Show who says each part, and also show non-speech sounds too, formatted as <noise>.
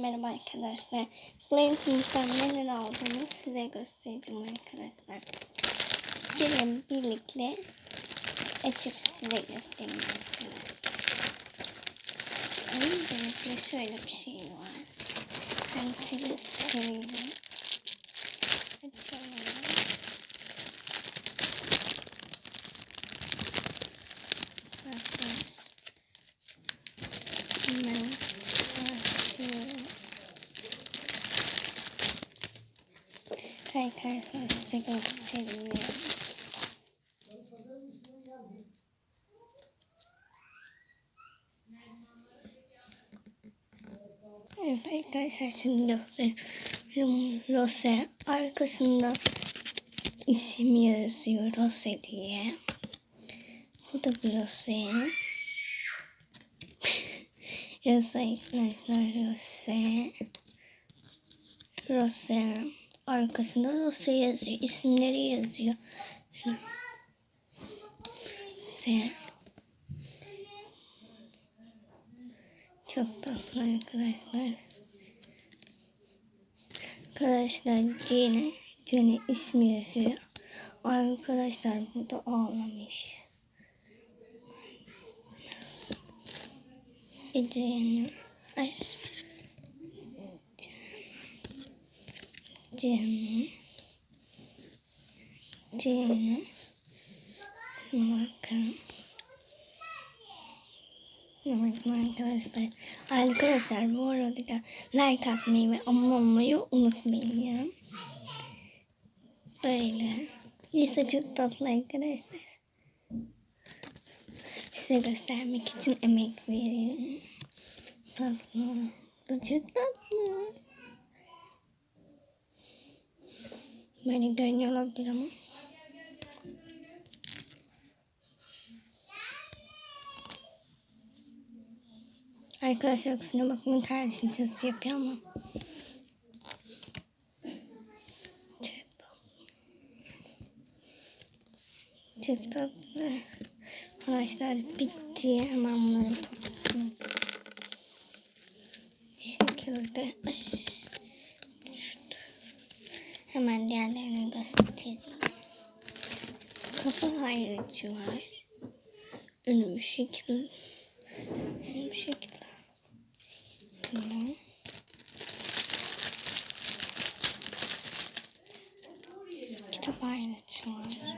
Speaker 1: Merhaba arkadaşlar. Blanking'den neler aldığımı size göstereceğim arkadaşlar. Gelin birlikte açıp size göstereyim arkadaşlar. Öncelikle şöyle bir şey var. Ben size göstereyim. Açalım. Bakın. Hemen Arkadaşlar size göstereyim. Evet arkadaşlar şimdi gösteriyorum. Rose arkasında isim yazıyor Rose diye. Bu da bir Rose. <laughs> Rose arkadaşlar Rose. Rose. Arkasında Rose yazıyor. İsimleri yazıyor. S. Çok tatlı arkadaşlar. Arkadaşlar Cine. Cine ismi yazıyor. Arkadaşlar bu da ağlamış. Cine. Ay. Cine. Cine. Bakın. Evet arkadaşlar. Arkadaşlar bu arada da like atmayı ve abone olmayı unutmayın. Böyle. Lise çok tatlı arkadaşlar. Size göstermek için emek veriyorum. Tatlı. Bu çok tatlı. Böyle görünüyor olabilir ama. Arkadaşlar kusura bakmayın kardeşim sesi yapıyor ama. Tatlı. Arkadaşlar bitti. Hemen bunları topladım. Şekilde. Ay. Hemen diğerlerini göstereyim. Kafa hayrıcı var. Şekilde. Önü bu şekilde. Tamam. Kitap ayrıcı var.